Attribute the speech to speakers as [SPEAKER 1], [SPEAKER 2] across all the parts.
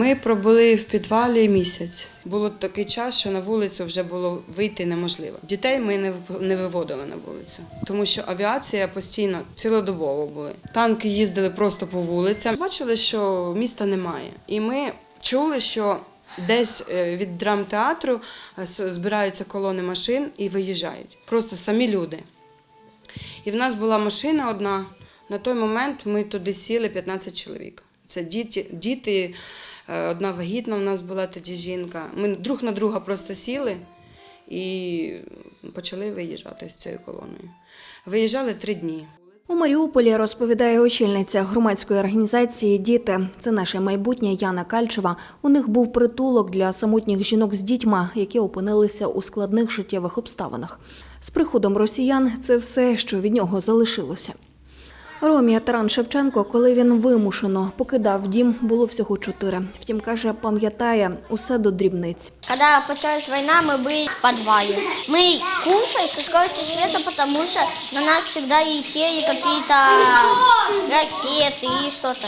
[SPEAKER 1] Ми пробули в підвалі місяць. Було такий час, що на вулицю вже було вийти неможливо. Дітей ми не виводили на вулицю, тому що авіація постійно цілодобово були. Танки їздили просто по вулицям. Бачили, що міста немає, і ми чули, що десь е, від драмтеатру е, збираються колони машин і виїжджають. Просто самі люди. І в нас була машина одна. На той момент ми туди сіли 15 чоловік. Це діти, діти, е, одна вагітна в нас була тоді жінка. Ми друг на друга просто сіли і почали виїжджати з цією колоною. Виїжджали три дні.
[SPEAKER 2] У Маріуполі розповідає очільниця громадської організації Діти. Це наше майбутнє Яна Кальчева. У них був притулок для самотніх жінок з дітьми, які опинилися у складних життєвих обставинах. З приходом росіян це все, що від нього залишилося. Ромія Таран Шевченко, коли він вимушено покидав дім, було всього чотири. Втім, каже, пам'ятає усе до дрібниць.
[SPEAKER 3] Когда началась война, мы были в подвале. Мы кушали со скоростью света, потому что на нас всегда летели какие-то ракеты и что-то.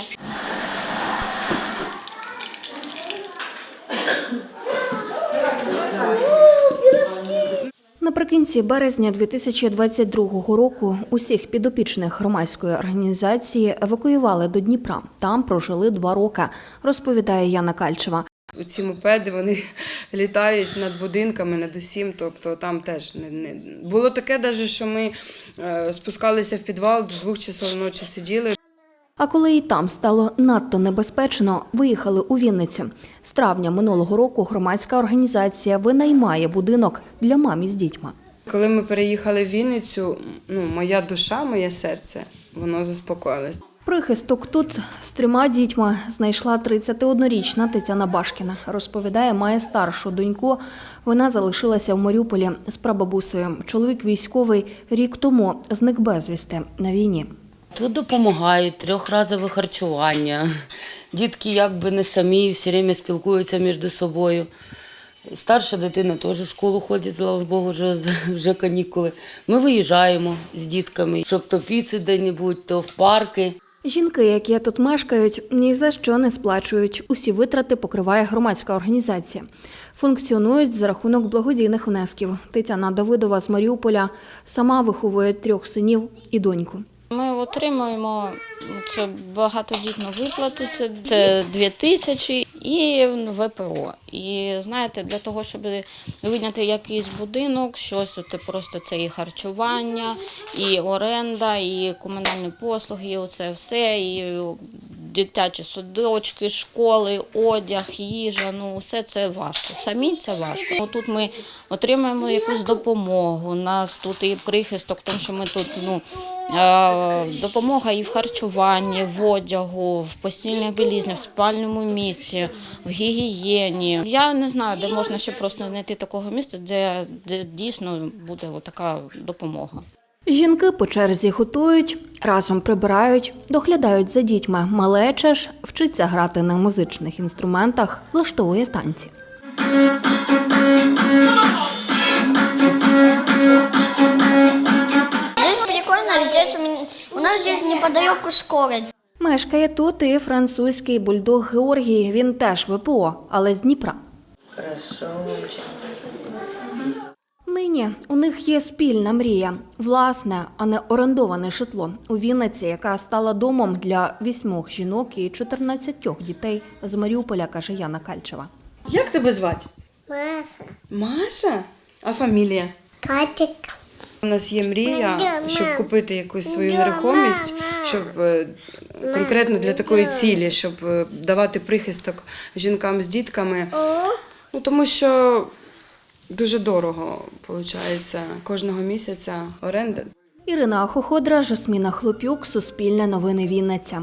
[SPEAKER 2] Наприкінці березня 2022 року усіх підопічних громадської організації евакуювали до Дніпра. Там прожили два роки, розповідає Яна Кальчева.
[SPEAKER 1] Ці мопеди вони літають над будинками, над усім. Тобто там теж не, не... було таке, даже, що ми е, спускалися в підвал до двох часов ночі сиділи.
[SPEAKER 2] А коли і там стало надто небезпечно, виїхали у Вінницю. З травня минулого року громадська організація винаймає будинок для мамі з дітьми.
[SPEAKER 1] Коли ми переїхали в Вінницю, ну, моя душа, моє серце, воно заспокоїлось.
[SPEAKER 2] Прихисток тут з трьома дітьми знайшла 31-річна Тетяна Башкіна. Розповідає, має старшу доньку. Вона залишилася в Маріуполі з прабабусею. Чоловік військовий рік тому зник безвісти на війні.
[SPEAKER 4] Тут допомагають трьохразове харчування. Дітки якби не самі, все время спілкуються між собою. Старша дитина теж в школу ходить, слава Богу, вже, вже канікули. Ми виїжджаємо з дітками, щоб то піцу де-небудь, то в парки.
[SPEAKER 2] Жінки, які тут мешкають, ні за що не сплачують. Усі витрати покриває громадська організація. Функціонують за рахунок благодійних внесків. Тетяна Давидова з Маріуполя сама виховує трьох синів і доньку.
[SPEAKER 5] Ми отримуємо цю багатодітну виплату, це, 2 тисячі і ВПО. І знаєте, для того, щоб виняти якийсь будинок, щось от просто це і харчування, і оренда, і комунальні послуги, і оце все, і дитячі садочки, школи, одяг, їжа. Ну, все це важко. Самі це важко. Тут ми отримуємо якусь допомогу. У нас тут і прихисток, тому що ми тут ну. Допомога і в харчуванні, в одягу, в постільній білізні, в спальному місці, в гігієні. Я не знаю, де можна ще просто знайти такого місця, де, де дійсно буде така допомога.
[SPEAKER 2] Жінки по черзі готують, разом прибирають, доглядають за дітьми. Малеча ж вчиться грати на музичних інструментах, влаштовує танці.
[SPEAKER 3] Здесь прикольно, здесь у, меня, у нас здесь неподалеку школа.
[SPEAKER 2] Мешкає тут і французький бульдог Георгій. Він теж ВПО, але з Дніпра. Нині у них є спільна мрія, власне, а не орендоване житло у Вінниці, яка стала домом для вісьмох жінок і 14 дітей з Маріуполя, каже Яна Кальчева.
[SPEAKER 1] Як тебе звати?
[SPEAKER 3] Маша,
[SPEAKER 1] Маша? А фамілія?
[SPEAKER 3] Катик.
[SPEAKER 1] У нас є мрія, щоб купити якусь свою нерухомість, щоб е, конкретно для такої цілі, щоб е, давати прихисток жінкам з дітками. Ну тому що дуже дорого виходить кожного місяця оренда.
[SPEAKER 2] Ірина Хоходра, Жасміна Хлопюк, Суспільне новини Вінниця.